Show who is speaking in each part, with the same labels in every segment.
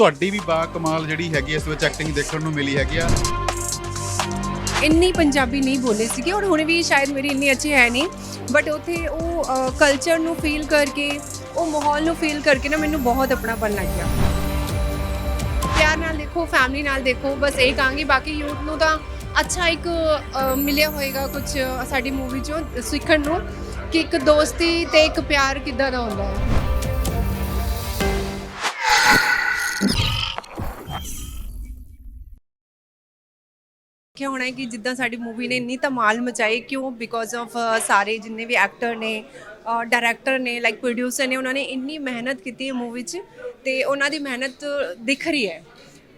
Speaker 1: ਤੁਹਾਡੀ ਵੀ ਬਾ ਕਮਾਲ ਜਿਹੜੀ ਹੈਗੀ ਇਸ ਵਿੱਚ ਐਕਟਿੰਗ ਦੇਖਣ ਨੂੰ ਮਿਲੀ ਹੈਗੀ ਆ।
Speaker 2: ਇੰਨੀ ਪੰਜਾਬੀ ਨਹੀਂ ਬੋਲੇ ਸੀਗੇ, ਔਰ ਹੁਣ ਵੀ ਸ਼ਾਇਦ ਮੇਰੀ ਇੰਨੀ ਅੱਛੀ ਹੈ ਨਹੀਂ ਬਟ ਉੱਥੇ ਉਹ ਕਲਚਰ ਨੂੰ ਫੀਲ ਕਰਕੇ, ਉਹ ਮਾਹੌਲ ਨੂੰ ਫੀਲ ਕਰਕੇ ਨਾ ਮੈਨੂੰ ਬਹੁਤ ਆਪਣਾਪਨ ਲੱਗ ਗਿਆ। ਪਿਆਰ ਨਾਲ ਦੇਖੋ ਫੈਮਿਲੀ ਨਾਲ ਦੇਖੋ, ਬਸ ਇਹ ਕਹਾਂਗੀ, ਬਾਕੀ ਯੂਥ ਨੂੰ ਤਾਂ ਅੱਛਾ ਇੱਕ ਮਿਲਿਆ ਹੋਏਗਾ ਕੁਝ ਸਾਡੀ ਮੂਵੀ ਚੋਂ ਸਿੱਖਣ ਨੂੰ, ਕਿ ਇੱਕ ਦੋਸਤੀ ਤੇ ਇੱਕ ਪਿਆਰ ਕਿੱਦਾਂ ਦਾ ਹੁੰਦਾ ਹੈ। ਕਿਆ ਹੋਣਾ ਹੈ ਕਿ ਜਿੱਦਾਂ ਸਾਡੀ ਮੂਵੀ ਨੇ ਇੰਨੀ ਧਮਾਲ ਮਚਾਈ, ਕਿਉਂ? ਬਿਕੋਜ਼ ਆਫ ਸਾਰੇ ਜਿੰਨੇ ਵੀ ਐਕਟਰ ਨੇ ਡਾਇਰੈਕਟਰ ਨੇ ਲਾਈਕ ਪ੍ਰੋਡਿਊਸਰ ਨੇ, ਉਹਨਾਂ ਨੇ ਇੰਨੀ ਮਿਹਨਤ ਕੀਤੀ ਹੈ ਮੂਵੀ 'ਚ ਤੇ ਉਹਨਾਂ ਦੀ ਮਿਹਨਤ ਦਿਖ ਰਹੀ ਹੈ।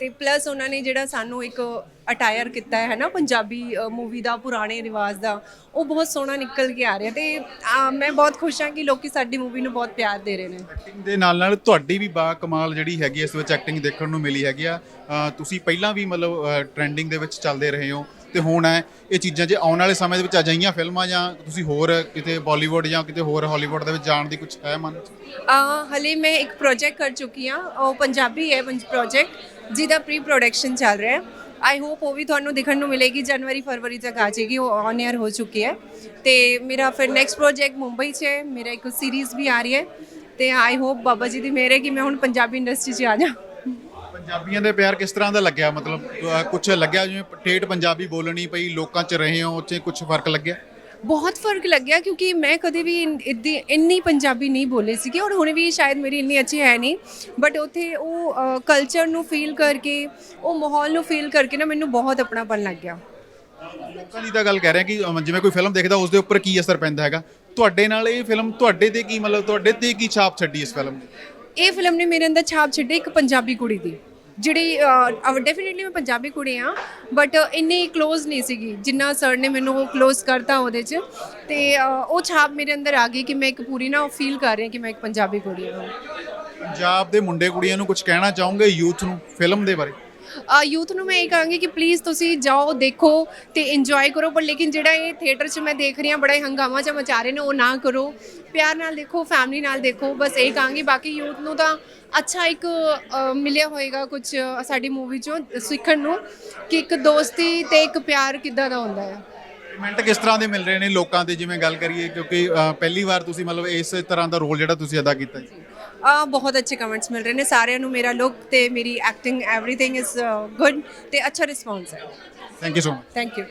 Speaker 2: ਤੇ ਪਲੱਸ ਉਹਨਾਂ ਨੇ ਜਿਹੜਾ ਸਾਨੂੰ ਇੱਕ ਅਟਾਇਰ ਕੀਤਾ ਹੈ ਨਾ ਪੰਜਾਬੀ ਮੂਵੀ ਦਾ ਪੁਰਾਣੇ ਰਿਵਾਜ ਦਾ ਉਹ ਬਹੁਤ ਸੋਹਣਾ ਨਿਕਲ ਕੇ ਆ ਰਿਹਾ ਤੇ ਮੈਂ ਬਹੁਤ ਖੁਸ਼ ਹਾਂ ਕਿ ਲੋਕੀ ਸਾਡੀ ਮੂਵੀ ਨੂੰ ਬਹੁਤ ਪਿਆਰ ਦੇ ਰਹੇ ਨੇ।
Speaker 1: ਐਕਟਿੰਗ ਦੇ ਨਾਲ ਨਾਲ ਤੁਹਾਡੀ ਵੀ ਬਾ ਕਮਾਲ ਜਿਹੜੀ ਹੈਗੀ ਇਸ ਵਿੱਚ ਐਕਟਿੰਗ ਦੇਖਣ ਨੂੰ ਮਿਲੀ ਹੈਗੀ ਆ। ਅ, ਤੁਸੀਂ ਪਹਿਲਾਂ ਵੀ ਮਤਲਬ ਟ੍ਰੈਂਡਿੰਗ ਦੇ ਵਿੱਚ ਚੱਲਦੇ ਰਹੇ ਹੋ ਤੇ ਹੁਣ ਹੈ ਇਹ ਚੀਜ਼ਾਂ ਜੇ ਆਉਣ ਵਾਲੇ ਸਮੇਂ ਦੇ ਵਿੱਚ ਅਜਾਈਆਂ ਫਿਲਮਾਂ ਜਾਂ ਤੁਸੀਂ ਹੋਰ ਕਿਤੇ ਬਾਲੀਵੁੱਡ ਜਾਂ ਕਿਤੇ ਹੋਰ ਹਾਲੀਵੁੱਡ ਦੇ ਵਿੱਚ ਜਾਣ ਦੀ ਕੁਝ ਹੈ ਮਨ 'ਚ?
Speaker 2: ਅ, ਹਲੇ ਮੈਂ ਇੱਕ ਪ੍ਰੋਜੈਕਟ ਕਰ ਚੁੱਕੀ ਹਾਂ ਉਹ ਪੰਜਾਬੀ ਹੈ ਪ੍ਰੋਜੈਕਟ ਜਿਹਦਾ ਪ੍ਰੀ ਪ੍ਰੋਡਕਸ਼ਨ ਚੱਲ ਰਿਹਾ ਹੈ। ਆਈ ਹੋਪ ਉਹ ਵੀ ਤੁਹਾਨੂੰ ਦਿਖਣ ਨੂੰ ਮਿਲੇਗੀ ਜਨਵਰੀ ਫਰਵਰੀ ਤੱਕ ਆ ਜਾਏਗੀ। ਉਹ ਔਨ 에ਅਰ ਹੋ ਚੁੱਕੀ ਹੈ। ਤੇ ਮੇਰਾ ਫਿਰ ਨੈਕਸਟ ਪ੍ਰੋਜੈਕਟ ਮੁੰਬਈ 'ਚ ਹੈ। ਮੇਰਾ ਇੱਕ ਸੀਰੀਜ਼ ਵੀ ਆ ਰਹੀ ਹੈ। ਤੇ ਆਈ ਹੋਪ ਬਾਬਾ ਜੀ ਦੀ ਮਿਹਰ ਹੈ ਕਿ ਮੈਂ ਹੁਣ ਪੰਜਾਬੀ ਇੰਡਸਟਰੀ 'ਚ ਆ ਜਾ
Speaker 1: ਪੰਜਾਬੀਆਂ ਦੇ ਪਿਆਰ ਕਿਸ ਤਰ੍ਹਾਂ ਦਾ ਲੱਗਿਆ? ਮਤਲਬ ਕੁਝ ਲੱਗਿਆ? ਜਿਵੇਂ ਠੇਠ ਪੰਜਾਬੀ ਬੋਲਣੀ ਪਈ, ਲੋਕਾਂ 'ਚ ਰਹੇ ਹੋ, ਉੱਥੇ ਕੁਝ ਫ਼ਰਕ ਲੱਗਿਆ?
Speaker 2: ਬਹੁਤ ਫ਼ਰਕ ਲੱਗਿਆ ਕਿਉਂਕਿ ਮੈਂ ਕਦੇ ਵੀ ਇਨ- ਇੱਦੀ ਇੰਨੀ ਪੰਜਾਬੀ ਨਹੀਂ ਬੋਲੇ ਸੀਗੇ ਔਰ ਹੁਣ ਵੀ ਸ਼ਾਇਦ ਮੇਰੀ ਇੰਨੀ ਅੱਛੀ ਹੈ ਨਹੀਂ। ਬਟ ਉੱਥੇ ਉਹ ਕਲਚਰ ਨੂੰ ਫੀਲ ਕਰਕੇ ਉਹ ਮਾਹੌਲ ਨੂੰ ਫੀਲ ਕਰਕੇ ਨਾ ਮੈਨੂੰ ਬਹੁਤ ਆਪਣਾਪਨ ਲੱਗ ਗਿਆ।
Speaker 1: ਲੋਕਾਂ ਦੀ ਤਾਂ ਗੱਲ ਕਹਿ ਰਹੇ ਕਿ ਜਿਵੇਂ ਕੋਈ ਫਿਲਮ ਦੇਖਦਾ ਉਸ ਦੇ ਉੱਪਰ ਕੀ ਅਸਰ ਪੈਂਦਾ ਹੈਗਾ? ਤੁਹਾਡੇ ਨਾਲ ਇਹ ਫਿਲਮ ਤੁਹਾਡੇ ਤੇ ਕੀ ਮਤਲਬ ਤੁਹਾਡੇ ਤੇ ਕੀ ਛਾਪ ਛੱਡੀ ਇਸ ਫਿਲਮ ਨੇ
Speaker 2: ਇਹ ਫਿਲਮ ਨੇ ਮੇਰੇ ਅੰਦਰ ਛਾਪ ਛੱਡੀ ਇੱਕ ਪੰਜਾਬੀ ਕੁੜੀ ਦੀ। ਜਿਹੜੀ ਡੈਫੀਨਿਟਲੀ ਮੈਂ ਪੰਜਾਬੀ ਕੁੜੀ ਆ ਬਟ ਇੰਨੀ ਕਲੋਜ਼ ਨਹੀਂ ਸੀਗੀ, ਜਿੰਨਾ ਸਰ ਨੇ ਮੈਨੂੰ ਉਹ ਕਲੋਜ਼ ਕਰਤਾ ਉਹਦੇ 'ਚ। ਤੇ ਉਹ ਛਾਪ ਮੇਰੇ ਅੰਦਰ ਆ ਗਈ ਕਿ ਮੈਂ ਇੱਕ ਪੂਰੀ ਨਾ ਫੀਲ ਕਰ ਰਹੀ ਕਿ ਮੈਂ ਇੱਕ ਪੰਜਾਬੀ ਕੁੜੀ ਹਾਂ।
Speaker 1: ਪੰਜਾਬ ਦੇ ਮੁੰਡੇ ਕੁੜੀਆਂ ਨੂੰ ਕੁਝ ਕਹਿਣਾ ਚਾਹੋਗੇ ਯੂਥ ਨੂੰ ਫਿਲਮ ਦੇ ਬਾਰੇ?
Speaker 2: ਯੂਥ ਨੂੰ ਮੈਂ ਇਹ ਕਹਾਂਗੀ ਕਿ ਪਲੀਜ਼ ਤੁਸੀਂ ਜਾਓ, ਦੇਖੋ ਤੇ ਇੰਜੋਏ ਕਰੋ, ਪਰ ਲੇਕਿਨ ਜਿਹੜਾ ਇਹ ਥੀਏਟਰ 'ਚ ਮੈਂ ਦੇਖ ਰਹੀ ਹਾਂ, ਬੜਾ ਹੀ ਹੰਗਾਮਾ ਜਿਹਾ ਮਚਾ ਰਹੇ ਨੇ, ਉਹ ਨਾ ਕਰੋ। ਪਿਆਰ ਨਾਲ ਦੇਖੋ ਫੈਮਿਲੀ ਨਾਲ ਦੇਖੋ, ਬਸ ਇਹ ਕਹਾਂਗੀ। ਬਾਕੀ ਯੂਥ ਨੂੰ ਤਾਂ ਅੱਛਾ ਇੱਕ ਮਿਲਿਆ ਹੋਏਗਾ ਕੁਝ ਸਾਡੀ ਮੂਵੀ 'ਚੋਂ ਸਿੱਖਣ ਨੂੰ ਕਿ ਇੱਕ ਦੋਸਤੀ ਤੇ ਇੱਕ ਪਿਆਰ ਕਿੱਦਾਂ ਦਾ ਹੁੰਦਾ ਹੈ।
Speaker 1: ਕਮੈਂਟ ਕਿਸ ਤਰ੍ਹਾਂ ਦੇ ਮਿਲ ਰਹੇ ਨੇ ਲੋਕਾਂ ਦੇ? ਜਿਵੇਂ ਗੱਲ ਕਰੀਏ, ਕਿਉਂਕਿ ਪਹਿਲੀ ਵਾਰ ਤੁਸੀਂ ਮਤਲਬ ਇਸ ਤਰ੍ਹਾਂ ਦਾ ਰੋਲ ਜਿਹੜਾ ਤੁਸੀਂ ਅਦਾ ਕੀਤਾ ਜੀ।
Speaker 2: ਆ ਬਹੁਤ ਅੱਛੇ ਕਮੈਂਟਸ ਮਿਲ ਰਹੇ ਨੇ। ਸਾਰਿਆਂ ਨੂੰ ਮੇਰਾ ਲੁੱਕ ਤੇ ਮੇਰੀ ਐਕਟਿੰਗ ਐਵਰੀਥਿੰਗ ਇਜ਼ ਗੁੱਡ ਤੇ ਅੱਛਾ ਰਿਸਪੌਂਸ ਹੈ।
Speaker 1: Thank you so much
Speaker 2: thank you